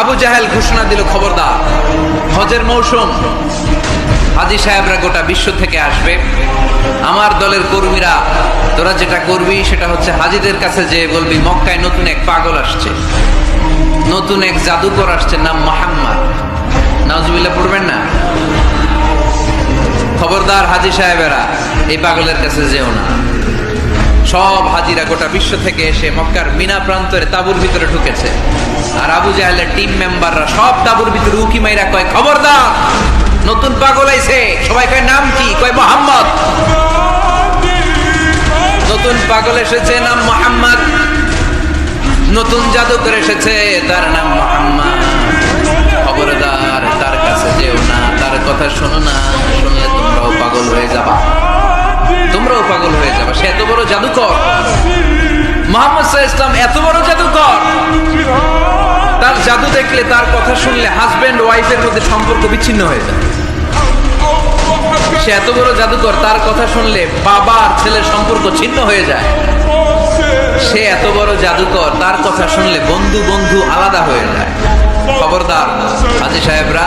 আবু জাহেল ঘোষণা দিল খবরদার। হজের মৌসুম। হাজি সাহেবরা গোটা বিশ্ব থেকে আসবে। আমার দলের কর্মীরা, তোরা যেটা করবি সেটা হচ্ছে হাজিদের কাছে যে বলবি, মক্কায় নতুন এক পাগল আসছে। নতুন এক জাদুকর আসছে, নাম মোহাম্মদ। নাজবিল্লা পড়বেন না? খবরদার হাজি সাহেবেরা, এই পাগলের কাছে যেও না। সব হাজিরা গোটা বিশ্ব থেকে এসে মক্কার মিনা প্রান্তরে তাবুর ভিতরে ঢুকেছে। আর আবু জাহেলের টিম মেম্বাররা সব তাবুর ভিতরে উকি মাইরা কয়, খবরদার, নতুন পাগল আইছে। সবাই কয়, নাম কি? কয়, মোহাম্মদ। নতুন পাগল এসেছে, নাম মোহাম্মদ। নতুন জাদুকর এসেছে, তার নাম মোহাম্মদ। খবরদার, তার কাছে যেও না, তার কথা শোনো না, শুনলে তোমরাও পাগল হয়ে যাবা। তোমরাও পাগল হয়ে জাদুকর। মোহাম্মদ সাহা ইসলাম এত বড় জাদুকর। তার জাদু দেখলে তার কথা শুনলে হাজবেন্ড ওয়াইফের মধ্যে সম্পর্ক বিচ্ছিন্ন হয়ে যায়। সে এত বড় জাদুকর, তার কথা শুনলে বাবা আর ছেলের সম্পর্ক ছিন্ন হয়ে যায়। সে এত বড় জাদুকর, তার কথা শুনলে বন্ধু বন্ধু আলাদা হয়ে যায়। খবরদার হাজি সাহেবরা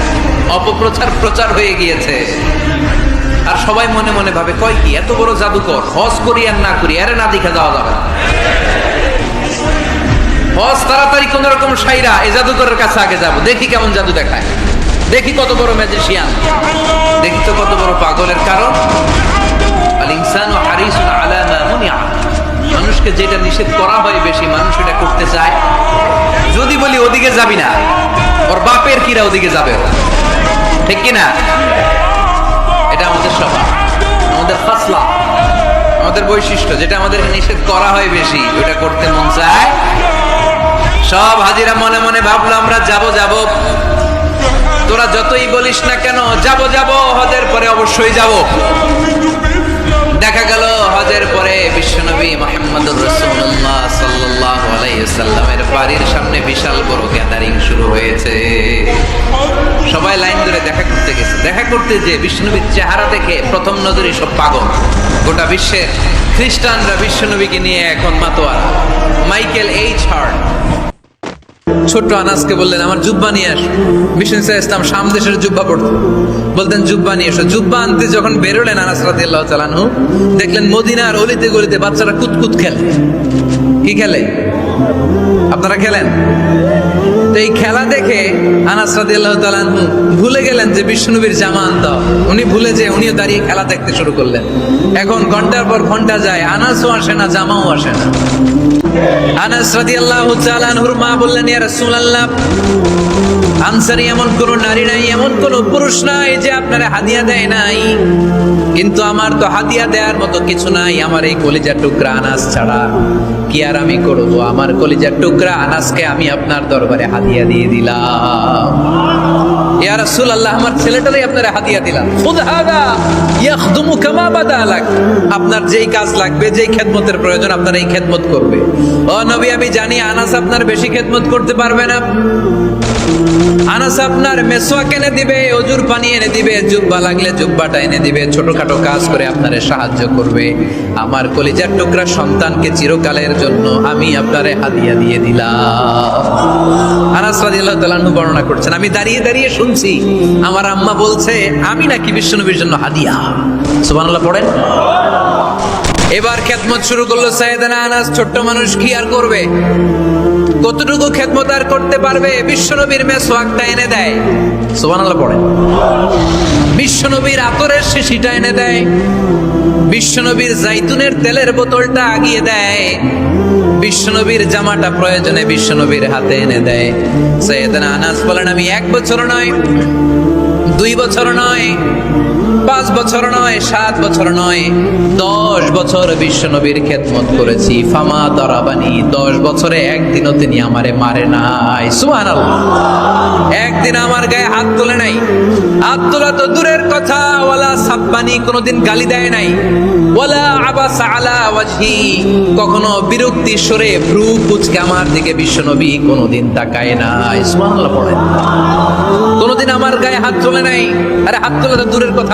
অপপ্রচার প্রচার হয়ে গিয়েছে। আর সবাই মনে মনে ভাবে, কয় কি, এত বড় জাদুকর, হজ করি আর না করি, আরে না দেখে যাওয়া যাবে। হজ তাড়াতাড়ি কোন রকম সাইরা এই জাদুকরের কাছে আগে যাব। দেখি কেমন জাদু দেখায়। দেখি কত বড় ম্যাজিশিয়ান দেখি তো কত বড় পাগলের কারণ। মানুষকে যেটা নিষেধ করা হয় বেশি, মানুষ এটা করতে চায়। যদি বলি, ওদিকে যাবি না। ওর বাপের কিরা ওদিকে যাবে। ঠিক কি না এটা আমাদের স্বভাব। আমাদের ফাসলা। আমাদের বৈশিষ্ট্য। যেটা আমাদের নিষেধ করা হয় বেশি, ওটা করতে মন চায়। সব হাজিরা মনে মনে ভাবলো, আমরা যাব যাব। তোরা যতই বলিস না কেন, যাব যাব, হজের পরে অবশ্যই যাব। দেখা গেল হজের পরে বিশ্বনবী মোহাম্মদুর রসুল্লাহ সাল্লাহ বাড়ির সামনে বিশাল বড় গ্যাদারিং শুরু হয়েছে। সবাই লাইন ধরে দেখা করতে গেছে। দেখা করতে যে বিষ্ণুবীর চেহারা দেখে প্রথম নজরে সব পাগল। গোটা বিশ্বের খ্রিস্টানরা বিশ্বনবীকে নিয়ে এখন মাতোয়ারা। Michael H Hart. ছোট্ট আনাসকে বললেন, আমার জুব্বা নিয়ে আস। বিষ্ণু ইসা ইসলাম শাম দেশের জুব্বা পড়তো। বলতেন, জুব্বা নিয়ে এসো। জুব্বা আনতে যখন বেরোলেন আনাস রাদিয়াল্লাহু তাআলাহু দেখলেন মদিনার অলিতে গলিতে বাচ্চারা কুতকুত খেলে। কি খেলে? আপনারা খেলেন? তো এই খেলা দেখে আনাস ভুলে গেলেন যে বিষ্ণুবীর জামা আনতে। উনি ভুলে যে উনিও দাঁড়িয়ে খেলা দেখতে শুরু করলেন। এখন ঘণ্টার পর ঘণ্টা যায়, আনাসও আসে না, জামাও আসে না। আনাস মা বললেন আনসারি এমন কোন নারী নাই, এমন কোন পুরুষ নাই যে আপনারে হাদিয়া দেয় নাই। কিন্তু আমার তো হাদিয়া দেওয়ার মতো কিছু নাই, আমার এই কলিজার টুকরা আনাস ছাড়া। কি আর আমি করব? আমার কলিজার টুকরা আনাসকে আমি আপনার দরবারে হাদিয়া দিয়ে দিলাম। আমার আপনারে হাদিয়া দিলাম। আপনার যেই কাজ লাগবে, যেই প্রয়োজন, আপনার খেদমত করবে। আমি জানি আনাস আপনার বেশি খেদমত করতে আনাস আপনার মেসোয়াক এনে দিবে, অজুর পানি এনে দিবে, জুব্বা লাগলে জুব্বাটা এনে দিবে, ছোটখাটো কাজ করে আপনারে সাহায্য করবে। আমার কলিজার টুকরা সন্তানকে চিরকালের জন্য আমি আপনারে হাদিয়া দিয়ে দিলাম। আনাস রাদিয়াল্লাহু তাআলা বর্ণনা করছেন, আমি দাঁড়িয়ে দাঁড়িয়ে শুনছি, আমার আম্মা বলছে, আমি নাকি বিশ্বনবীর জন্য হাদিয়া। সুবহানাল্লাহ, পড়েন। এবার খেদমত শুরু করল, সাইয়েদানা আনাস, ছোট্ট মানুষ, কি আর করবে? কতটুকু খেদমত আর করতে পারবে, বিশ্বনবীর মেসোয়াকটা এনে দেয়। সুবহানাল্লাহ পড়ে। বিশ্বনবীর আতরের শিশিটা এনে দেয়। বিশ্বনবীর জাইতুনের তেলের বোতলটা আগিয়ে দেয়। বিশ্বনবীর জামাটা প্রয়োজনে বিশ্বনবীর হাতে এনে দেয়। সৈয়দনা আনাস বলেন, আমি এক বছর নয়, দুই বছর নয় পাঁচ বছর নয়, সাত বছর নয়, দশ বছর বিশ্বনবীর খেদমত করেছি। ফামা দরাবানি, দশ বছরে একদিনও তিনি আমারে মারে নাই। সুহান একদিন আমার গায়ে হাত তোলে নাই। হাত তোলা তো দূরের কথা, ওয়ালা সাব্বানি কোনোদিন গালি দেয় নাই। ওয়ালা আবাসা আলা ওয়াজহি, কখনো বিরক্তি সরে ভ্রু কুচকে আমার দিকে বিশ্বনবী কোনোদিন তাকায় নাই। সুবহানাল্লাহ পড়ে কোনোদিন আমার গায়ে হাত তোলে নাই। আরে হাত তোলা তো দূরের কথা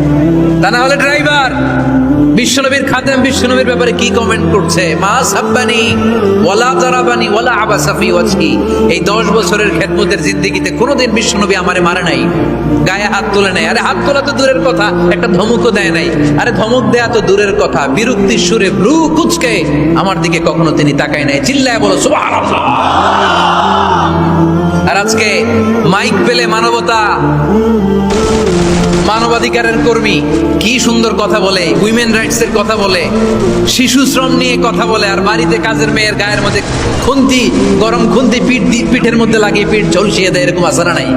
তা না হলে ড্রাইভার, বিশ্বনবীর খাদেম বিশ্বনবীর ব্যাপারে কি কমেন্ট করছে? মা সাব্বানি, ওয়ালা জারাবানি, ওয়ালা আবাসাফি ওয়াজহি। এই 10 বছরের খেদমতের জিন্দেগিতে কোনোদিন বিশ্বনবী আমারে মারে নাই, গায়ে হাত তুলে নাই। আরে হাত তোলা তো দূরের কথা, একটা ধমকও দেয় নাই। আরে ধমক দেয়া তো দূরের কথা বিরক্তির সুরে ভ্রু কুচকে আমার দিকে কখনো তিনি তাকায় নাই। চিল্লায় বলো, সুবহানাল্লাহ। আর আজকে মাইক পেলে মানবতা মানবাধিকারের কর্মী কি সুন্দর কথা বলে উইমেন রাইটস এর কথা বলে, শিশু শ্রম নিয়ে কথা বলে, আর বাড়িতে কাজের মেয়ের গায়ের মধ্যে খুন্তি, গরম খুন্তি, পিঠ পিঠের মধ্যে লাগিয়ে পিঠ ঝলসিয়ে দেয়, এরকম আসারা নাই?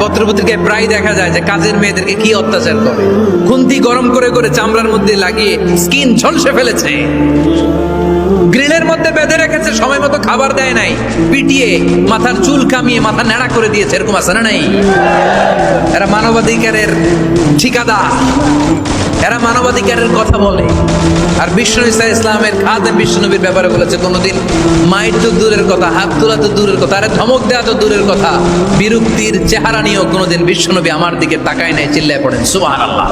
পত্রপত্রিকায় প্রায় দেখা যায় যে কাজের মেয়েদেরকে কি অত্যাচার করে? খুন্তি গরম করে করে চামড়ার মধ্যে লাগিয়ে স্কিন ঝলসে ফেলেছে। মধ্যে বেঁধে রেখেছে, সময় মতো খাবার দেয় নাই। পিটিয়ে মাথার চুল কামিয়ে মাথা নেড়া করে দিয়েছে, এরকম আছে না নাই? এরা মানবাধিকারের ঠিকাদার। এরা মানবাধিকারের কথা বলে। আর বিষ্ণু ইসা ইসলামের খাদেম বিষ্ণুনবীর ব্যাপারে বলেছে, কোনোদিন মায়ের তো দূরের কথা, হাত তোলা তো দূরের কথা, আরে ধমক দেওয়া তো দূরের কথা। বিরক্তির চেহারা নিয়েও কোনোদিন বিষ্ণুনবী আমার দিকে তাকায় নাই, চিল্লায় পড়েন। সুবহানাল্লাহ।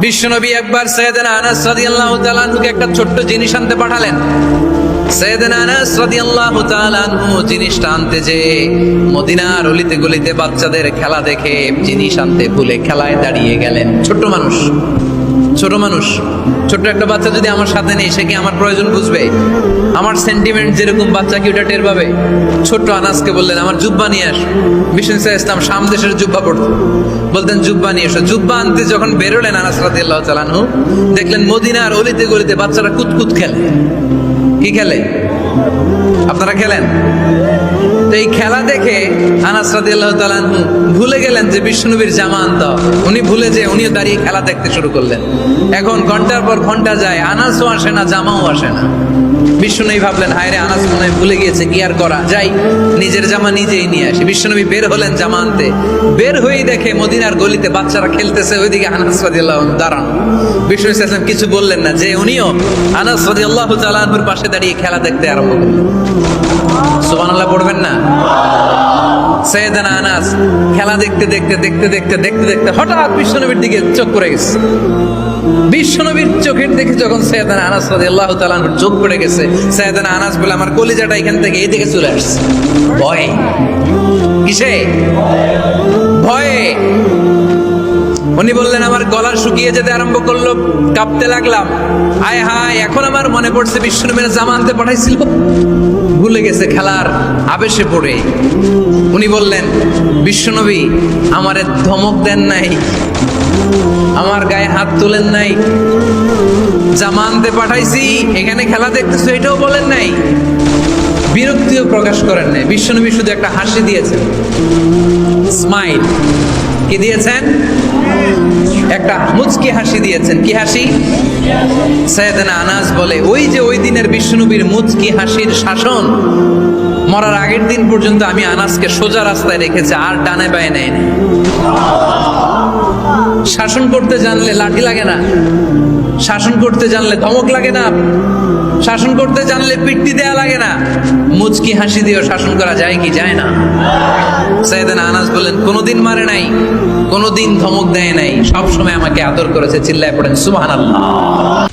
বিশ্বনবী একবার সৈয়দেন আনাস রাদিয়াল্লাহু তাআলা আনহুকে একটা ছোট্ট জিনিস আনতে পাঠালেন। সৈয়দেন আনাস রাদিয়াল্লাহু তাআলা আনহু জিনিসটা আনতে যে মদিনার অলিতে গলিতে বাচ্চাদের খেলা দেখে জিনিস আনতে ভুলে খেলায় দাঁড়িয়ে গেলেন। ছোট্ট মানুষ। ছোট মানুষ, ছোট্ট একটা বাচ্চা যদি আমার সাথে নেই, সে কি আমার প্রয়োজন বুঝবে? আমার সেন্টিমেন্ট যেরকম বাচ্চা কি ওটা টের পাবে? ছোট্ট আনাসকে বললেন, আমার জুব্বা নিয়ে আস। বিষ্ণু ইসা ইসলাম শাম দেশের জুব্বা পড়ত। বলতেন, জুব্বা নিয়ে এসো। জুব্বা আনতে যখন বেরোলেন আনাস রাদিয়াল্লাহু তাআলা আনহু, দেখলেন মদিনার অলিতে গলিতে বাচ্চারা কুতকুত খেলে। কি খেলে? আপনারা খেলেন? তো এই খেলা দেখে আনাস ভুলে গেলেন যে বিষ্ণুনবীর জামা আনতে। উনি ভুলে যে উনিও দাঁড়িয়ে খেলা দেখতে শুরু করলেন। এখন ঘণ্টার পর ঘণ্টা যায়, আনাসও আসে না, জামাও আসে না। বিষ্ণুনবী ভাবলেন হায় রে আনাস মনে ভুলে গিয়েছে, কি আর করা? যাই, নিজের জামা নিজেই নিয়ে আসে। বিশ্বনবী বের হলেন জামা আনতে বের হয়েই দেখে মদিনার গলিতে বাচ্চারা খেলতেছে, ওইদিকে আনাস রাদিয়াল্লাহু দাঁড়ান। বিষ্ণু ইসলাম কিছু বললেন না, যে উনিও আনাস রাদিয়াল্লাহু তাআলা আনহুর পাশে দাঁড়িয়ে খেলা দেখতে আরম্ভ করলেন। সুবহানাল্লাহ পড়বেন না? সৈয়দানা আনাস, খেলা দেখতে দেখতে দেখতে দেখতে দেখতে দেখতে হঠাৎ বিশ্বনবীর দিকে চোখ পড়ে গেছে। বিশ্বনবীর চোখের দেখে যখন সৈয়দানা আনাস রাদিয়াল্লাহু তাআলা আনহুর চোখ পড়ে গেছে, সৈয়দানা আনাস বলে, আমার কলিজাটা এখান থেকে এই দিকে চলে আসছে। ভয়ে। কিসে? ভয়ে। উনি বললেন, আমার গলা শুকিয়ে যেতে আরম্ভ করল, কাঁপতে লাগলাম। আয় হায়, এখন আমার মনে পড়ছে বিশ্বনবীর জামা আনতে পাঠাইছিল। ভুলে গেছে খেলার আবেশে পড়ে। উনি বললেন, বিশ্বনবী, আমারে ধমক দেন নাই, আমার গায়ে হাত তোলেন নাই জামা আনতে পাঠাইছি, এখানে খেলা দেখতেছো, এটাও বলেন নাই। বিরক্তিও প্রকাশ করেন নাই। বিশ্বনবী শুধু একটা হাসি দিয়েছেন। স্মাইল। কি দিয়েছেন? একটা মুচকি হাসি দিয়েছেন। কি হাসি? সৈয়দনা আনাস বলে, ওই যে ওই দিনের বিষ্ণুবীর মুচকি হাসির শাসন, মরার আগের দিন পর্যন্ত আমি আনাসকে সোজা রাস্তায় রেখেছি, আর ডানে বায়ে নেয় শাসন করতে জানলে লাঠি লাগে না। শাসন করতে জানলে ধমক লাগে না। শাসন করতে জানলে পিট্টি দেয়া লাগে না। মুচকি হাসি দিয়েও শাসন করা যায় কি যায় না। সাইদেন আনাস বললেন, কোনোদিন মারে নাই, কোনোদিন ধমক দেয় নাই। সবসময় আমাকে আদর করেছে, চিল্লায় পড়েন, সুবহানাল্লাহ।